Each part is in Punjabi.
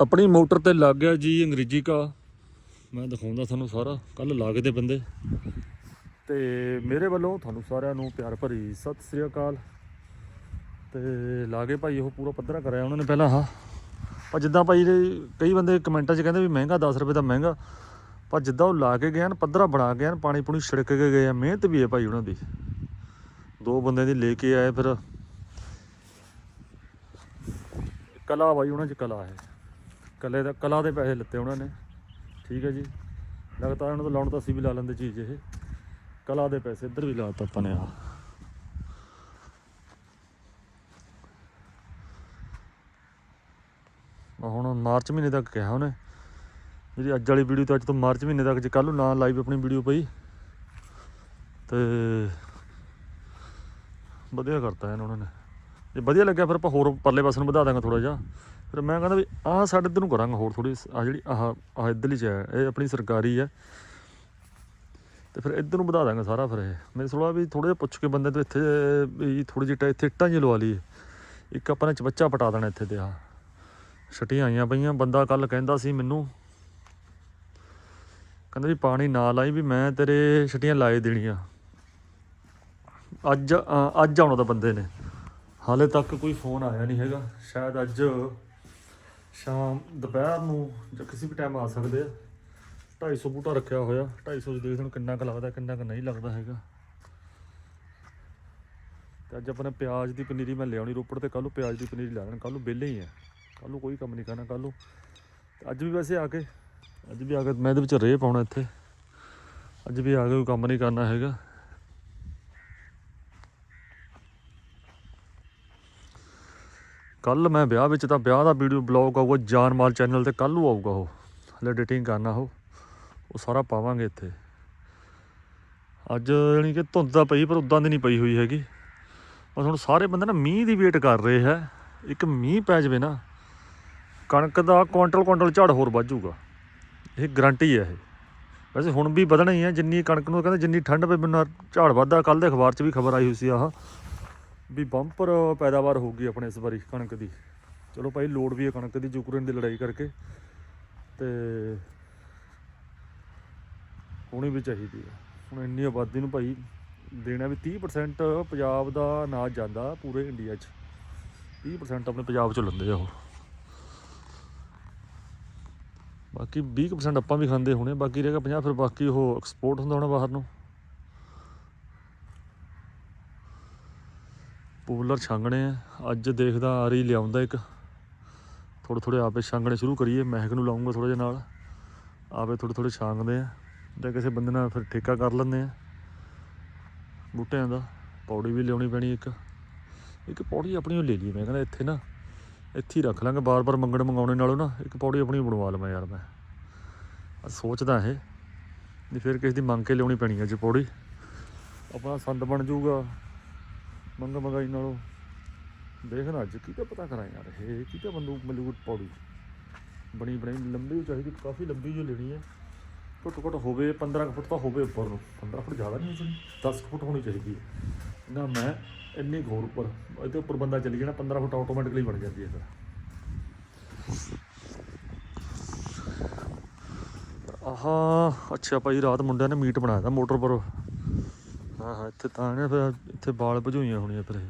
ਆਪਣੀ ਮੋਟਰ ਤੇ ਲੱਗ ਗਿਆ ਜੀ ਅੰਗਰੇਜ਼ੀ ਕਾ। ਮੈਂ ਦਿਖਾਉਂਦਾ ਤੁਹਾਨੂੰ ਸਾਰਾ ਕੱਲ ਲਾਗੇ ਦੇ ਬੰਦੇ। ਤੇ ਮੇਰੇ ਵੱਲੋਂ ਤੁਹਾਨੂੰ ਸਾਰਿਆਂ ਨੂੰ ਪਿਆਰ ਭਰੀ ਸਤਿ ਸ੍ਰੀ ਅਕਾਲ। ਤੇ ਲਾਗੇ ਭਾਈ ਉਹ ਪੂਰਾ ਪੱਧਰਾ ਕਰਿਆ ਉਹਨਾਂ ਨੇ ਪਹਿਲਾਂ, ਹਾਂ। ਪਰ ਜਿੱਦਾਂ ਭਾਈ ਦੇ ਕਈ ਬੰਦੇ ਕਮੈਂਟਾਂ 'ਚ ਕਹਿੰਦੇ ਵੀ ਮਹਿੰਗਾ 10 ਰੁਪਏ ਦਾ ਮਹਿੰਗਾ। ਪਰ ਜਿੱਦਾਂ ਉਹ ਲਾ ਕੇ ਗਏ ਹਨ, ਪੱਧਰਾ ਬਣਾ ਕੇ ਹਨ, ਪਾਣੀ ਪੂਣੀ ਛਿੜਕ ਕੇ ਗਏ ਆ। ਮਿਹਨਤ ਵੀ ਹੈ ਭਾਈ ਉਹਨਾਂ ਦੀ। ਦੋ ਬੰਦੇ ਦੀ ਲੈ ਕੇ ਆਏ ਫਿਰ। ਕਲਾ ਭਾਈ ਉਹਨਾਂ 'ਚ ਕਲਾ ਹੈ। ਕਲੇ ਦਾ ਕਲਾ ਦੇ ਪੈਸੇ ਲਿੱਤੇ ਉਹਨਾਂ ਨੇ। ਠੀਕ ਹੈ ਜੀ। ਲਗਾਤਾਰ ਉਹਨਾਂ ਤੋਂ ਲਾਉਣ ਤਾਂ ਅਸੀਂ ਵੀ ਲਾ ਲੈਂਦੇ ਚੀਜ਼ ਇਹ ਕਲਾ ਦੇ ਪੈਸੇ ਇੱਧਰ ਵੀ ਲਾਤਾ ਆਪਾਂ ਨੇ ਆ ਹੁਣ ਮਾਰਚ ਮਹੀਨੇ ਤੱਕ ਕਿਹਾ ਉਹਨੇ। ਜਿਹੜੀ ਅੱਜ ਵਾਲੀ ਵੀਡੀਓ ਤਾਂ ਅੱਜ ਤੋਂ ਮਾਰਚ ਮਹੀਨੇ ਤੱਕ ਜੇ ਕੱਲ ਨੂੰ ਨਾ ਲਾਈਵ ਆਪਣੀ ਵੀਡੀਓ ਪਈ, ਤੇ ਵਧੀਆ ਕਰਤਾ ਇਹਨਾਂ ਉਹਨਾਂ ਨੇ। ਜੇ ਵਧੀਆ ਲੱਗਿਆ ਫਿਰ ਆਪਾਂ ਹੋਰ ਪਰਲੇ ਪਾਸੇ ਨੂੰ ਵਧਾ ਦਾਂਗੇ ਥੋੜਾ ਜਿਹਾ। ਫਿਰ ਮੈਂ ਕਹਿੰਦਾ ਵੀ ਆਹ ਸਾਡੇ ਇੱਧਰ ਨੂੰ ਕਰਾਂਗੇ ਹੋਰ ਥੋੜੀ ਆ ਜਿਹੜੀ ਆਹ ਆਹ ਇੱਧਰਲੀ ਚ ਹੈ, ਇਹ ਆਪਣੀ ਸਰਕਾਰੀ ਹੈ। ਤੇ ਫਿਰ ਇੱਧਰ ਨੂੰ ਵਧਾ ਦਾਂਗੇ ਸਾਰਾ ਫਿਰ ਇਹ। ਮੇਰੇ ਥੋੜਾ ਵੀ ਥੋੜਾ ਜਿਹਾ ਪੁੱਛ ਕੇ ਬੰਦੇ ਤੋਂ ਇੱਥੇ, ਵੀ ਥੋੜੀ ਜਿਹੀ ਇੱਥੇ ਇੱਟਾਂ ਜਿਹੀ ਲਵਾ ਲਈਏ। ਇੱਕ ਆਪਾਂ ਨੇ ਚਬੱਚਾ ਪਟਾ ਦੇਣਾ ਇੱਥੇ ਤੇ ਆ ਛਟੀਆਂ ਆਈਆਂ ਪਈਆਂ, ਬੰਦਾ ਕੱਲ ਕਹਿੰਦਾ ਸੀ ਮੈਨੂੰ। ਕਹਿੰਦਾ ਵੀ ਪਾਣੀ ਨਾ ਲਾਈ ਵੀ ਮੈਂ ਤੇਰੇ ਛਟੀਆਂ ਲਾਏ ਦੇਣੀਆਂ। ਅੱਜ ਅੱਜ ਆਉਣਾ ਤਾਂ ਬੰਦੇ ਨੇ। ਹਾਲੇ ਤੱਕ ਕੋਈ ਫੋਨ ਆਇਆ ਨਹੀਂ ਹੈਗਾ। ਸ਼ਾਇਦ ਅੱਜ ਸ਼ਾਮ ਦੁਪਹਿਰ ਨੂੰ ਜਾਂ ਕਿਸੇ ਵੀ ਟਾਈਮ ਆ ਸਕਦੇ ਆ। 250 ਬੂਟਾ ਰੱਖਿਆ ਹੋਇਆ। 250 ਚ ਦੇਖਦੇ ਨੂੰ ਕਿੰਨਾ ਕੁ ਲੱਗਦਾ, ਕਿੰਨਾ ਕੁ ਨਹੀਂ ਲੱਗਦਾ ਹੈਗਾ। ਤੇ ਅੱਜ ਆਪਣੇ ਪਿਆਜ਼ ਦੀ ਪਨੀਰੀ ਮੈਂ ਲਿਆਉਣੀ। ਰੋਪੜ ਤੇ ਕੱਲ ਨੂੰ ਪਿਆਜ਼ ਦੀ ਪਨੀਰੀ ਲਾ ਦੇਣੀ। ਕੱਲ ਨੂੰ ਵਿਹਲੇ ਹੀ ਆ। ਕੱਲ ਨੂੰ ਕੋਈ ਕੰਮ ਨਹੀਂ ਕਰਨਾ ਕੱਲ ਨੂੰ। ਤੇ ਅੱਜ ਵੀ ਵੈਸੇ ਆ ਕੇ, ਅੱਜ ਵੀ ਆ ਕੇ ਮੈਂ ਇਹਦੇ ਵਿੱਚ ਰੇਹ ਪਾਉਣਾ ਇੱਥੇ। ਅੱਜ ਵੀ ਆ ਕੇ ਕੋਈ ਕੰਮ ਨਹੀਂ ਕਰਨਾ ਹੈਗਾ। ਕੱਲ ਮੈਂ ਵਿਆਹ ਵਿੱਚ ਤਾਂ ਵਿਆਹ ਦਾ ਵੀਡੀਓ ਬਲੌਗ ਆਊਗਾ, ਜਾਨ ਮਾਲ ਚੈਨਲ ਤੇ ਕੱਲ ਨੂੰ ਆਊਗਾ ਉਹ। ਹਲੇ ਐਡੀਟਿੰਗ ਕਰਨਾ ਉਹ। ਉਹ ਸਾਰਾ ਪਾਵਾਂਗੇ ਇੱਥੇ। ਅੱਜ ਯਾਨੀ ਕਿ ਧੁੰਦ ਤਾਂ ਪਈ, ਪਰ ਉਦਾਂ ਦੀ ਨਹੀਂ ਪਈ ਹੋਈ ਹੈਗੀ। ਬਸ ਹੁਣ ਸਾਰੇ ਬੰਦੇ ਨਾ ਮੀਂਹ ਦੀ ਵੇਟ ਕਰ ਰਹੇ ਹੈ। ਇੱਕ ਮੀਂਹ ਪੈ ਜਾਵੇ ਨਾ, ਕਣਕ ਦਾ ਕੁਇੰਟਲ ਕੁਇੰਟਲ ਝਾੜ ਹੋਰ ਵੱਧ ਜਾਊਗਾ। ਇਹ ਗਰੰਟੀ ਹੈ ਇਹ। ਵੈਸੇ ਹੁਣ ਵੀ ਵਧਣਾ ਹੀ ਹੈ, ਜਿੰਨੀ ਕਣਕ ਨੂੰ ਕਹਿੰਦੇ ਜਿੰਨੀ ਠੰਡ ਪਈ ਬਿਨਾਂ ਝਾੜ ਵੱਧਦਾ ਕੱਲ ਦੇ ਅਖਬਾਰ 'ਚ ਵੀ ਖਬਰ ਆਈ ਹੋਈ ਸੀ ਆਹ। ਵੀ ਬੰਪਰ ਪੈਦਾਵਾਰ ਹੋਊਗੀ ਆਪਣੇ ਇਸ ਵਾਰੀ ਕਣਕ ਦੀ। ਚਲੋ ਭਾਈ ਲੋੜ ਵੀ ਹੈ ਕਣਕ ਦੀ ਯੂਕਰੇਨ ਦੀ ਲੜਾਈ ਕਰਕੇ। ਤੇ ਹੋਣੀ ਵੀ ਚਾਹੀਦੀ ਹੈ। ਹੁਣ ਇੰਨੀ ਆਬਾਦੀ ਨੂੰ ਭਾਈ ਦੇਣਾ ਵੀ 30% ਪੰਜਾਬ ਦਾ ਅਨਾਜ ਜਾਂਦਾ ਪੂਰੇ ਇੰਡੀਆ 'ਚ। 30% ਆਪਣੇ ਪੰਜਾਬ 'ਚ ਲੈਂਦੇ ਆ ਉਹ। ਬਾਕੀ 20% ਆਪਾਂ ਵੀ ਖਾਂਦੇ ਹੋਣੇ, ਬਾਕੀ ਰਹਿ ਗਿਆ 50 ਫਿਰ ਬਾਕੀ ਉਹ ਐਕਸਪੋਰਟ ਹੁੰਦਾ ਹੋਣਾ ਬਾਹਰ ਨੂੰ। ਪੂਲਰ ਛਾਂਗਣੇ ਆ। ਅੱਜ ਦੇਖਦਾ ਆ ਰਹੀ ਲਿਆਉਂਦਾ ਇੱਕ। ਥੋੜੇ ਥੋੜੇ ਆਪੇ ਛਾਂਗਣੇ ਸ਼ੁਰੂ ਕਰੀਏ। ਮਹਿਕ ਨੂੰ ਲਾਉਂਗਾ ਥੋੜਾ ਜਿਹਾ ਨਾਲ। ਆਪੇ ਥੋੜੇ ਥੋੜੇ ਛਾਂਗਦੇ ਆ। ਜਾਂ ਕਿਸੇ ਬੰਦੇ ਨਾਲ ਫਿਰ ਠੇਕਾ ਕਰ ਲੈਂਦੇ ਆ। ਬੂਟਿਆਂ ਦਾ। ਪੌੜੀ ਵੀ ਲਿਆਉਣੀ ਪੈਣੀ ਇੱਕ। ਇੱਕ ਪੌੜੀ ਆਪਣੀ ਉਹ ਲੈ ਲਈ ਮੈਂ ਕਹਿੰਦਾ ਇੱਥੇ ਨਾ, ਇੱਥੇ ਹੀ ਰੱਖ ਲਾਂਗੇ। ਬਾਰ-ਬਾਰ ਮੰਗਣ ਮੰਗਾਉਣੇ ਨਾਲੋਂ ਨਾ, ਇੱਕ ਪੌੜੀ ਆਪਣੀ ਬਣਵਾ ਲਵਾਂ ਯਾਰ ਮੈਂ। ਸੋਚਦਾ ਇਹ। ਵੀ ਫਿਰ ਕਿਸੇ ਦੀ ਮੰਗ ਕੇ ਲਿਆਉਣੀ ਪੈਣੀ ਹੈ ਅੱਜ ਪੌੜੀ। ਆਪਣਾ ਸੰਦ ਬਣ ਜਾਊਗਾ। ਮੰਗ ਮੰਗਾਈ ਨਾਲੋਂ। ਦੇਖਣਾ ਅੱਜ ਕੀ ਤਾਂ ਪਤਾ ਕਰਾਂ ਯਾਰ ਇਹ ਕੀ ਤਾਂ ਬੰਦੂਕ ਮਲੂਕ ਪੌੜੀ। ਬਣੀ ਬਣਾਈ ਲੰਬੀ ਚਾਹੀਦੀ, ਕਾਫੀ ਲੰਬੀ ਜੋ ਲੈਣੀ ਹੈ। ਘੱਟੋ ਘੱਟ ਹੋਵੇ 15 ਕੁ ਫੁੱਟ ਤਾਂ ਹੋਵੇ ਉੱਪਰ ਨੂੰ। 15 ਫੁੱਟ ਜ਼ਿਆਦਾ ਨਹੀਂ ਹੋਣੀ 10 ਕੁ ਫੁੱਟ ਹੋਣੀ ਚਾਹੀਦੀ ਹੈ। ਨਾ ਮੈਂ ਇੰਨੀ ਘੋਰ ਉੱਪਰ ਇਹਦੇ ਉੱਪਰ ਬੰਦਾ ਚੱਲੀ ਜਾਣਾ 15 ਫੁੱਟ ਆਟੋਮੈਟਿਕਲੀ ਬਣ ਜਾਂਦੀ ਹੈ ਫਿਰ। ਆਹਾ, ਅੱਛਾ ਭਾਈ, ਰਾਤ ਮੁੰਡਿਆਂ ਨੇ ਮੀਟ ਬਣਾਇਆ ਤਾ ਮੋਟਰ ਪਰ। ਹਾਂ ਹਾਂ, ਇੱਥੇ ਤਾਂ ਨੇ ਫਿਰ ਇੱਥੇ ਬਾਲ ਭਜੋਈਆਂ ਹੋਣੀਆਂ ਫਿਰ ਇਹ।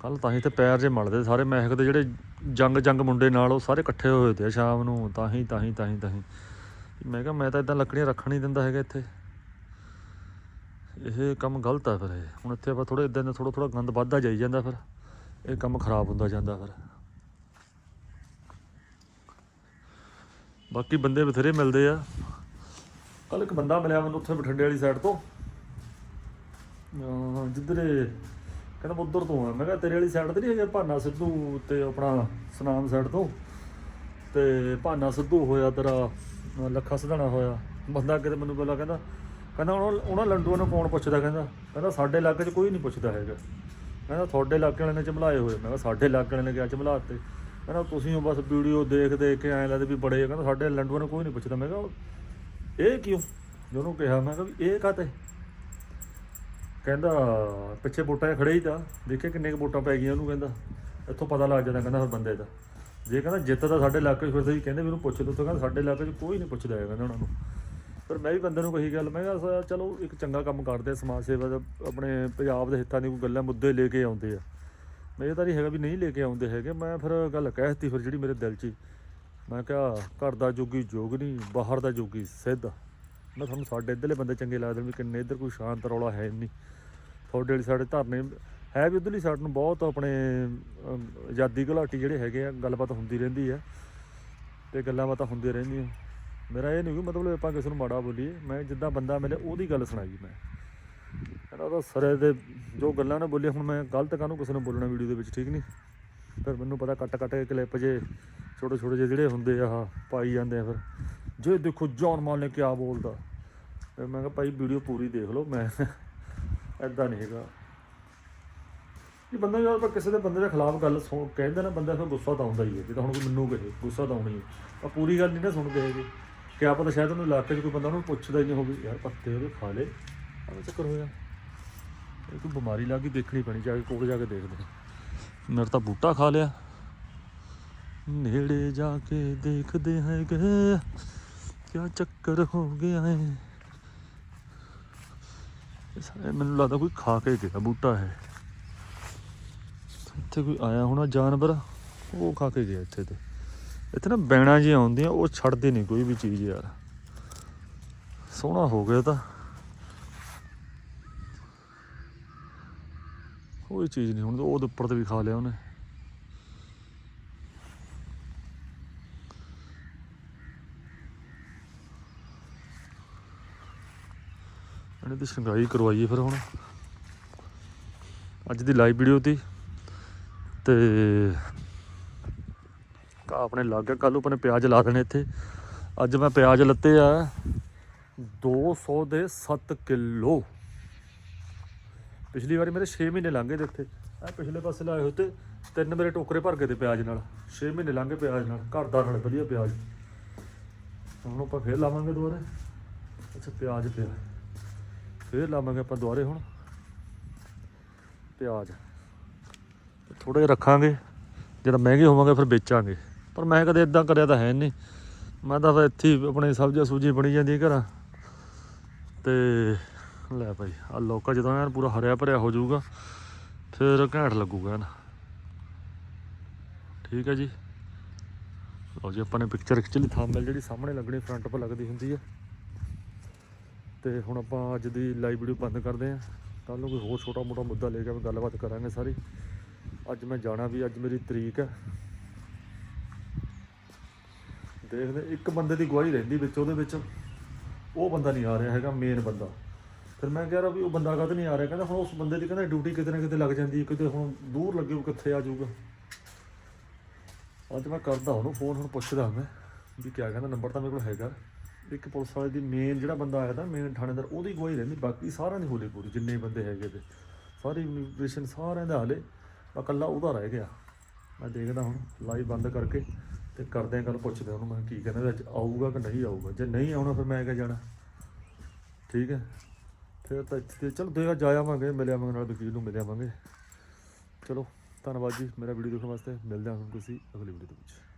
ਕੱਲ ਤਾਂ ਹੀ ਤੇ ਪੈਰ ਜੇ ਮਲਦੇ ਸਾਰੇ, ਮਹਿਕ ਦੇ ਜਿਹੜੇ ਜੰਗ ਜੰਗ ਮੁੰਡੇ ਨਾਲ ਉਹ ਸਾਰੇ ਇਕੱਠੇ ਹੋਏ ਤੇ ਸ਼ਾਮ ਨੂੰ, ਤਾਂ ਹੀ ਤਾਂ ਹੀ ਤਾਂ ਹੀ ਤਾਂ ਹੀ। ਮੈਂ ਕਿਹਾ, ਮੈਂ ਤਾਂ ਇਦਾਂ ਲੱਕੜੀਆਂ ਰੱਖਣ ਨਹੀਂ ਦਿੰਦਾ ਹੈਗਾ ਇੱਥੇ। ਇਹ ਕੰਮ ਗਲਤ ਆ ਫਿਰ ਇਹ। ਹੁਣ ਇੱਥੇ ਆਪਾਂ ਥੋੜੇ ਇਦਾਂ ਦਾ ਥੋੜਾ ਥੋੜਾ ਗੰਦ ਵੱਧਦਾ ਜਾਈ ਜਾਂਦਾ ਫਿਰ। ਇਹ ਕੰਮ ਖਰਾਬ ਹੁੰਦਾ ਜਾਂਦਾ ਫਿਰ। ਬਾਕੀ ਬੰਦੇ ਬਥੇਰੇ ਮਿਲਦੇ ਆ। ਕੱਲ ਇੱਕ ਬੰਦਾ ਮਿਲਿਆ ਮੈਨੂੰ ਉੱਥੇ ਬਠਿੰਡੇ ਵਾਲੀ ਸਾਈਡ ਤੋਂ। ਅਹ ਜਿੱਧਰੇ ਕਹਿੰਦਾ ਮੈਂ ਉੱਧਰ ਤੋਂ ਆ। ਮੈਂ ਕਿਹਾ ਤੇਰੇ ਵਾਲੀ ਸਾਈਡ ਤੇ ਨਹੀਂ ਹੈਗਾ ਭਾਨਾ ਸਿੱਧੂ ਤੇ ਆਪਣਾ ਸੁਨਾਮ ਸਾਈਡ ਤੋਂ? ਤੇ ਭਾਨਾ ਸਿੱਧੂ ਹੋਇਆ ਤੇਰਾ, ਅਹ ਲੱਖਾ ਸਿਧਾਣਾ ਹੋਇਆ। ਬੰਦਾ ਕਿਤੇ ਮੈਨੂੰ ਪਹਿਲਾਂ ਕਹਿੰਦਾ ਕਹਿੰਦਾ ਉਹਨਾਂ ਉਹਨਾਂ ਲੰਡੂਆਂ ਨੂੰ ਕੌਣ ਪੁੱਛਦਾ ਕਹਿੰਦਾ? ਕਹਿੰਦਾ ਸਾਡੇ ਇਲਾਕੇ 'ਚ ਕੋਈ ਨਹੀਂ ਪੁੱਛਦਾ ਹੈਗਾ। ਕਹਿੰਦਾ ਤੁਹਾਡੇ ਇਲਾਕੇ ਵਾਲਿਆਂ ਨੇ ਚਮਲਾਏ ਹੋਏ। ਮੈਂ ਕਿਹਾ ਸਾਡੇ ਇਲਾਕੇ ਵਾਲਿਆਂ ਨੇ ਕਿਹਾ ਚਮਲਾਤੇ ਕਹਿੰਦਾ ਤੁਸੀਂ ਉਹ ਬਸ ਵੀਡੀਓ ਦੇਖ ਦੇਖ ਕੇ ਐਂ ਲੱਗਦੇ ਵੀ ਬੜੇ ਆ। ਕਹਿੰਦਾ ਸਾਡੇ ਲੰਡੂਆਂ ਨੂੰ ਕੋਈ ਨਹੀਂ ਪੁੱਛਦਾ। ਮੈਂ ਕਿਹਾ ਉਹ ਇਹ ਕਿਉਂ? ਜਿਹਨੂੰ ਕਿਹਾ, ਮੈਂ ਕਿਹਾ ਵੀ ਇਹ ਕਾਤੇ ਕਹਿੰਦਾ, ਪਿੱਛੇ ਵੋਟਾਂ 'ਚ ਖੜੇ ਹੀ ਤਾਂ ਦੇਖੇ ਕਿੰਨੇ ਕੁ ਵੋਟਾਂ ਪੈ ਗਈਆਂ ਉਹਨੂੰ ਕਹਿੰਦਾ। ਇੱਥੋਂ ਪਤਾ ਲੱਗ ਜਾਂਦਾ ਕਹਿੰਦਾ ਫਿਰ ਬੰਦੇ ਦਾ। ਜੇ ਕਹਿੰਦਾ ਜਿੱਤਦਾ ਸਾਡੇ ਇਲਾਕੇ 'ਚ ਫਿਰ ਸਹੀ, ਕਹਿੰਦੇ ਮੈਨੂੰ ਪੁੱਛ ਲਓ, ਤਾਂ ਕਹਿੰਦਾ ਸਾਡੇ ਇਲਾਕੇ 'ਚ ਕੋਈ ਨਹੀਂ ਪੁੱਛਦਾ ਹੈਗਾ ਕਹਿੰਦਾ ਉਹਨਾਂ ਨੂੰ। ਪਰ ਮੈਂ ਵੀ ਬੰਦੇ ਨੂੰ ਕਹੀ ਗੱਲ, ਮੈਂ ਕਿਹਾ ਚਲੋ ਇੱਕ ਚੰਗਾ ਕੰਮ ਕਰਦੇ ਆ ਸਮਾਜ ਸੇਵਾ ਦਾ, ਆਪਣੇ ਪੰਜਾਬ ਦੇ ਹਿੱਤਾਂ ਦੀ ਕੋਈ ਗੱਲਾਂ ਮੁੱਦੇ ਲੈ ਕੇ ਆਉਂਦੇ ਆ। ਮੈਂ ਇਹ ਤਾਂ ਨਹੀਂ ਹੈਗਾ ਵੀ ਨਹੀਂ ਲੈ ਕੇ ਆਉਂਦੇ ਹੈਗੇ, ਮੈਂ ਫਿਰ ਗੱਲ ਕਹਿਤੀ ਫਿਰ ਜਿਹੜੀ ਮੇਰੇ ਦਿਲ 'ਚ ਸੀ। ਮੈਂ ਕਿਹਾ ਘਰ ਦਾ ਜੋਗੀ ਜੋਗ ਨਹੀਂ, ਬਾਹਰ ਦਾ ਜੋਗੀ ਸਿੱਧ। ਮੈਂ ਤੁਹਾਨੂੰ ਸਾਡੇ ਇੱਧਰਲੇ ਬੰਦੇ ਚੰਗੇ ਲੱਗਦੇ ਨੇ ਵੀ ਕਿੰਨੇ ਇੱਧਰ ਕੋਈ ਸ਼ਾਂਤ ਰੌਲਾ ਹੈ ਨਹੀਂ। ਤੁਹਾਡੇ ਵਾਲੀ ਸਾਡੇ ਧਰਨੇ ਹੈ ਵੀ ਉਧਰਲੀ ਸਾਈਡ ਨੂੰ ਬਹੁਤ ਆਪਣੇ ਆਜ਼ਾਦੀ ਘੁਲਾਟੀ ਜਿਹੜੇ ਹੈਗੇ ਆ, ਗੱਲਬਾਤ ਹੁੰਦੀ ਰਹਿੰਦੀ ਆ ਤੇ ਗੱਲਾਂ ਬਾਤਾਂ ਹੁੰਦੀਆਂ ਰਹਿੰਦੀਆਂ। ਮੇਰਾ ਇਹ ਨਹੀਂ ਕਿ ਮਤਲਬ ਆਪਾਂ ਕਿਸੇ ਨੂੰ ਮਾੜਾ ਬੋਲੀਏ, ਮੈਂ ਜਿੱਦਾਂ ਬੰਦਾ ਮਿਲੇ ਉਹਦੀ ਗੱਲ ਸੁਣਾਈ ਮੈਂ। ਕਹਿੰਦਾ ਉਹਦਾ ਸਰੇ ਦੇ ਜੋ ਗੱਲਾਂ ਨੇ ਬੋਲੀਆਂ, ਹੁਣ ਮੈਂ ਗਲਤ ਕਾਹਨੂੰ ਕਿਸੇ ਨੂੰ ਬੋਲਣਾ ਵੀਡੀਓ ਦੇ ਵਿੱਚ, ਠੀਕ ਨਹੀਂ? ਫਿਰ ਮੈਨੂੰ ਪਤਾ ਕੱਟ ਕੱਟ ਕੇ ਕਲਿੱਪ ਜੇ ਛੋਟੇ ਛੋਟੇ ਜਿਹੇ ਜਿਹੜੇ ਹੁੰਦੇ ਆ ਪਾਈ ਜਾਂਦੇ ਆ ਫਿਰ। ਜੇ ਦੇਖੋ ਜੌਨ ਮਾਲ ਨੇ ਕਿਆ ਬੋਲਦਾ। ਫਿਰ ਮੈਂ ਕਿਹਾ ਭਾਈ ਵੀਡੀਓ ਪੂਰੀ ਦੇਖ ਲਓ, ਮੈਂ ਐਦਾਂ ਨਹੀਂ ਹੈਗਾ। ਇਹ ਬੰਦਾ ਜਦੋਂ ਆਪਾਂ ਕਿਸੇ ਦੇ ਬੰਦੇ ਦੇ ਖਿਲਾਫ ਗੱਲ ਸੁਣ, ਕਹਿੰਦਾ ਨਾ ਬੰਦਾ ਫਿਰ ਗੁੱਸਾ ਤਾਂ ਆਉਂਦਾ ਹੀ ਹੈ, ਜਿੱਦਾਂ ਹੁਣ ਕੋਈ ਮੈਨੂੰ ਕਹੇ, ਗੁੱਸਾ ਤਾਂ ਆਉਣਾ ਹੀ। ਹੈ ਪਰ ਪੂਰੀ ਗੱਲ ਨਹੀਂ ਨਾ ਸੁਣ ਕੇ ਹੈਗੇ। ਕਿਆ ਪਤਾ ਸ਼ਾਇਦ ਉਹਨੂੰ ਇਲਾਕੇ 'ਚ ਕੋਈ ਬੰਦਾ ਉਹਨੂੰ ਪੁੱਛਦਾ ਹੀ ਨਹੀਂ ਹੋਵੇ, ਯਾਰ ਪੱਤੇ ਉਹਦੇ ਖਾ ਲੇ ਆਹ ਚੱਕਰ ਹੋਇਆ। ਇਹ ਕੋਈ ਬਿਮਾਰੀ ਲੱਗ ਗਈ, ਦੇਖਣੀ ਪੈਣੀ, ਜਾ ਕੇ ਕੋਲ ਜਾ ਕੇ ਦੇਖਦੇ ਹਾਂ। ਮੇਰਾ ਤਾਂ ਬੂਟਾ ਖਾ ਲਿਆ। ਨੇੜੇ ਜਾ ਕੇ ਦੇਖਦੇ ਹੈਗੇ। ਕਿਆ ਚੱਕਰ ਹੋ ਗਿਆ ਹੈ? ਸਾਰੇ ਮੈਨੂੰ ਲੱਗਦਾ ਕੋਈ ਖਾ ਕੇ ਗਿਆ ਬੂਟਾ ਹੈ ਇੱਥੇ ਕੋਈ ਆਇਆ ਹੋਣਾ ਜਾਨਵਰ, ਉਹ ਖਾ ਕੇ ਗਿਆ ਇੱਥੇ ਤੇ। ਇੱਥੇ ਨਾ ਬੈਣਾ ਜਿਹੀਆਂ ਆਉਂਦੀਆਂ ਉਹ ਛੱਡਦੇ ਨਹੀਂ ਕੋਈ ਵੀ ਚੀਜ਼ ਯਾਰ। ਸੋਹਣਾ ਹੋ ਗਿਆ ਤਾਂ। ਕੋਈ ਚੀਜ਼ ਨਹੀਂ ਹੁਣ, ਉਹ ਉਹਦੇ ਉੱਪਰ ਤੇ ਵੀ ਖਾ ਲਿਆ ਉਹਨੇ। ਇਹਨੇ ਤੇ ਸ਼ੰਗਾਈ ਕਰਵਾਈਏ ਫਿਰ ਹੁਣ। ਅੱਜ ਦੀ ਲਾਈਵ ਵੀਡੀਓ ਦੀ। ਤੇ ਕਾ ਆਪਣੇ ਲੱਗ ਗਿਆ ਕੱਲ ਆਪਣੇ ਪਿਆਜ਼ ਲਾ ਦੇਣੇ ਇੱਥੇ। ਅੱਜ ਮੈਂ ਪਿਆਜ਼ ਲੱਤੇ ਆ 200 ਦੇ 7 ਕਿਲੋ। ਪਿਛਲੀ ਵਾਰੀ ਮੇਰੇ 6 ਮਹੀਨੇ ਲੰਘੇ ਤੇ ਇੱਥੇ। ਆ ਪਿਛਲੇ ਪਾਸੇ ਲਾਏ ਹੋਏ ਤੇ ਤਿੰਨ ਮੇਰੇ ਟੋਕਰੇ ਭਰ ਗਏ ਤੇ ਪਿਆਜ਼ ਨਾਲ। 6 ਮਹੀਨੇ ਲੰਘੇ ਪਿਆਜ਼ ਨਾਲ। ਘਰ ਦਾ ਨਾਲ ਵਧੀਆ ਪਿਆਜ਼। ਹੁਣ ਆਪਾਂ ਫੇਰ ਲਾਵਾਂਗੇ ਦੁਬਾਰਾ। ਅੱਛਾ, ਪਿਆਜ਼ ਪਿਆ। ਫੇਰ ਲਾਵਾਂਗੇ ਆਪਾਂ ਦੁਬਾਰੇ ਹੁਣ। ਪਿਆਜ਼ ਥੋੜੇ ਰੱਖਾਂਗੇ। ਜਦੋਂ ਮਹਿੰਗੇ ਹੋਵਾਂਗੇ ਫਿਰ ਵੇਚਾਂਗੇ। ਪਰ ਮੈਂ ਕਦੇ ਇਦਾਂ ਕਰਿਆ ਤਾਂ ਹੈ ਨਹੀਂ ਮੈਂ ਤਾਂ ਫਿਰ ਇੱਥੇ ਹੀ ਆਪਣੇ ਸਬਜ਼ੀਆਂ ਸੂਜੀ ਬਣੀ ਜਾਂਦੀ ਘਰਾਂ। ਤੇ ਲੈ ਭਾਈ ਆ ਲੋਕਾ ਜਦੋਂ ਐਨ ਪੂਰਾ ਹਰਿਆ ਭਰਿਆ ਹੋ ਜਾਊਗਾ, ਫਿਰ ਘੈਂਟ ਲੱਗੂਗਾ ਨਾ ਠੀਕ ਹੈ ਜੀ। ਲਓ ਜੀ, ਆਪਾਂ ਨੇ ਪਿਕਚਰ ਐਕਚੁਅਲੀ ਥੰਬਨੇਲ ਜਿਹੜੀ ਸਾਹਮਣੇ ਲੱਗਣੀ ਫਰੰਟ 'ਤੇ ਲੱਗਦੀ ਹੁੰਦੀ ਹੈ। ਤੇ ਹੁਣ ਆਪਾਂ ਅੱਜ ਦੀ ਲਾਈਵ ਵੀਡੀਓ ਬੰਦ ਕਰਦੇ ਹਾਂ। ਕੱਲ ਨੂੰ ਕੋਈ ਹੋਰ ਛੋਟਾ ਮੋਟਾ ਮੁੱਦਾ ਲੈ ਕੇ ਆਪਾਂ ਗੱਲਬਾਤ ਕਰਾਂਗੇ ਸਾਰੀ। ਅੱਜ ਮੈਂ ਜਾਣਾ ਵੀ, ਅੱਜ ਮੇਰੀ ਤਰੀਕ ਹੈ। ਦੇਖਦੇ ਇੱਕ ਬੰਦੇ ਦੀ ਗਵਾਹੀ ਰਹਿੰਦੀ ਵਿੱਚ, ਉਹਦੇ ਵਿੱਚ ਉਹ ਬੰਦਾ ਨਹੀਂ ਆ ਰਿਹਾ ਹੈਗਾ ਮੇਨ ਬੰਦਾ। ਫਿਰ ਮੈਂ ਕਹਿ ਰਿਹਾ ਵੀ ਉਹ ਬੰਦਾ ਕਦ ਨਹੀਂ ਆ ਰਿਹਾ? ਕਹਿੰਦਾ ਹੁਣ ਉਸ ਬੰਦੇ ਦੀ ਕਹਿੰਦਾ ਡਿਊਟੀ ਕਿਤੇ ਨਾ ਕਿਤੇ ਲੱਗ ਜਾਂਦੀ ਹੈ, ਕਿਤੇ ਹੁਣ ਦੂਰ ਲੱਗੇ ਉਹ ਕਿੱਥੇ ਆ ਜਾਊਗਾ। ਅੱਜ ਮੈਂ ਕਰਦਾ ਉਹਨੂੰ ਫੋਨ ਹੁਣ ਪੁੱਛਦਾ ਮੈਂ ਵੀ ਕਿਆ ਕਹਿੰਦਾ ਨੰਬਰ ਤਾਂ ਮੇਰੇ ਕੋਲ ਹੈਗਾ। ਇੱਕ ਪੁਲਿਸ ਵਾਲੇ ਦੀ ਮੇਨ ਜਿਹੜਾ ਬੰਦਾ ਆਇਆ ਤਾਂ ਮੇਨ ਥਾਣੇਦਾਰ, ਉਹਦੀ ਗਵਾਹੀ ਰਹਿੰਦੀ, ਬਾਕੀ ਸਾਰਿਆਂ ਦੀ ਹੋਲੀ ਪੂਰੀ, ਜਿੰਨੇ ਬੰਦੇ ਹੈਗੇ ਤੇ। ਸਾਰੀ ਇਮੀਗ੍ਰੇਸ਼ਨ ਸਾਰਿਆਂ ਦਾ ਹਾਲੇ, ਮੈਂ ਇਕੱਲਾ ਉਹਦਾ ਰਹਿ ਗਿਆ। ਮੈਂ ਦੇਖਦਾ ਹੁਣ, ਲਾਈਵ ਬੰਦ ਕਰਕੇ, ਤੇ ਕਰਦੇ ਆ ਗੱਲ, ਪੁੱਛਦੇ ਉਹਨੂੰ, ਮੈਂ ਕੀ ਕਹਿੰਦਾ, ਅੱਜ ਆਊਗਾ ਕਿ ਨਹੀਂ ਆਊਗਾ? ਜੇ ਨਹੀਂ ਆਉਣਾ, ਫਿਰ ਮੈਂ ਕਿਹ ਜਾਣਾ। ਠੀਕ ਹੈ? ਫਿਰ ਤਾਂ ਇੱਥੇ ਚਲ ਦੇਗਾ ਜਾ ਆਵਾਂਗੇ, ਮਿਲ ਆਵਾਂਗੇ, ਨਾਲ ਵਕੀਲ ਨੂੰ ਮਿਲ ਆਵਾਂਗੇ। ਚਲੋ, ਧੰਨਵਾਦ ਜੀ, ਮੇਰਾ ਵੀਡੀਓ ਦੇਖਣ ਵਾਸਤੇ, ਮਿਲਦੇ ਹਾਂ ਹੁਣ ਕਿਸੇ ਅਗਲੀ ਵੀਡੀਓ ਦੇ ਵਿੱਚ।